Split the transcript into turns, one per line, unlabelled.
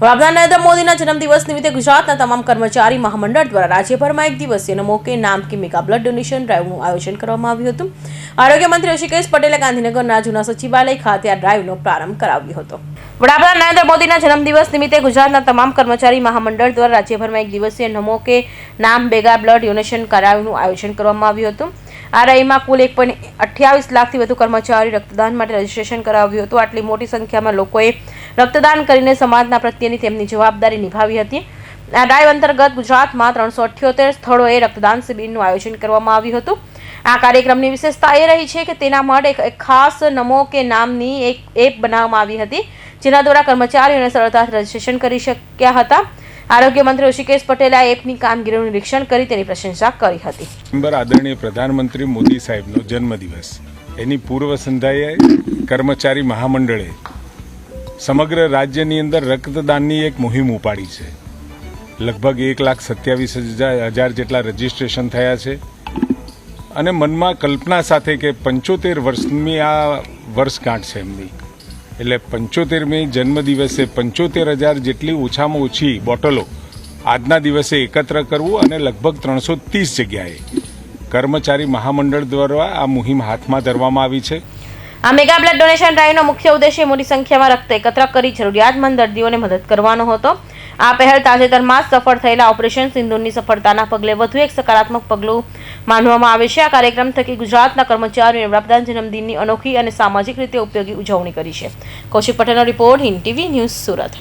વડાપ્રધાન નરેન્દ્ર મોદીના જન્મદિવસ નિમિત્તે ગુજરાતના તમામ કર્મચારી મહામંડળ દ્વારા રાજ્યભરમાં એક દિવસીય નમો કે નામ કે મેગા બ્લડ ડોનેશન ડ્રાઈવનું આયોજન કરવામાં આવ્યું હતું. આરોગ્ય મંત્રી ઋષિકેશ પટેલે ગાંધીનગરના જૂના સચિવાલય ખાતે આ ડ્રાઈવનો પ્રારંભ કરાવ્યો હતો. વડાપ્રધાન નરેન્દ્ર મોદીના જન્મદિવસ નિમિત્તે ગુજરાતના તમામ કર્મચારી મહામંડળ દ્વારા રાજ્યભરમાં એક દિવસીય નમો કે નામ બેગા બ્લડ ડોનેશન કરાવનું આયોજન કરવામાં આવ્યું હતું. આ રહીમાં કુલ એક પોઈન્ટ અઠ્યાવીસ લાખથી વધુ કર્મચારી રક્તદાન માટે રજીસ્ટ્રેશન કરાવ્યું હતું. આટલી મોટી સંખ્યામાં લોકોએ રક્તદાન કરીને સમાજના પ્રત્યેની તેમની જવાબદારી નિભાવી હતી. આ ડ્રાઈવ અંતર્ગત ગુજરાતમાં ત્રણસો અઠ્યોતેર સ્થળોએ રક્તદાન શિબિરનું આયોજન કરવામાં આવ્યું હતું. આ કાર્યક્રમની વિશેષતા એ રહી છે કે તેના માટે એક- ખાસ નમો કે નામની એક એપ બનાવવામાં આવી હતી, જેના દ્વારા કર્મચારીઓને સરળતાથી રજીસ્ટ્રેશન કરી શક્યા હતા. આરોગ્ય મંત્રી ઋષિકેશ પટેલે આ એપની કામગીરીનું નિરીક્ષણ કરી તેની પ્રશંસા કરી હતી.
નવેમ્બર આદરણીય પ્રધાનમંત્રી મોદી સાહેબનો જન્મદિવસ. એની પૂર્વ સંધ્યાએ કર્મચારી મહામંડળે સમગ્ર રાજ્યની અંદર રક્તદાનની એક મુહિમ ઉપાડી છે. લગભગ એક લાખ સત્યાવીસ હજાર જેટલા રજીસ્ટ્રેશન થયા છે. અને મનમાં કલ્પના સાથે કે પંચોતેર વર્ષની આ વર્ષગાંઠ છે એમની. એટલે પંચોતેરમી જન્મદિવસે પંચોતેર હજાર જેટલી ઓછામાં ઓછી બોટલો આજના દિવસે એકત્ર કરવું અને લગભગ ત્રણસો ત્રીસ જગ્યાએ કર્મચારી મહામંડળ દ્વારા આ મુહિમ હાથમાં ધરવામાં આવી છે.
આ મેગા બ્લડ ડોનેશન ડ્રાઈવનો મુખ્ય ઉદ્દેશ્ય મોટી સંખ્યામાં રક્ત એકત્ર કરી જરૂરિયાતમંદ દર્દીઓને મદદ કરવાનો હતો. આ પહેલ તાજેતરમાં સફળ થયેલા ઓપરેશન સિંધુની સફળતાના પગલે વધુ એક સકારાત્મક પગલું માનવામાં આવે છે. આ કાર્યક્રમ થકી ગુજરાતના કર્મચારીઓએ વડાપ્રધાન જન્મદિનની અનોખી અને સામાજિક રીતે ઉપયોગી ઉજવણી કરી છે. કૌશિક પટેલનો report Hind TV news Surat.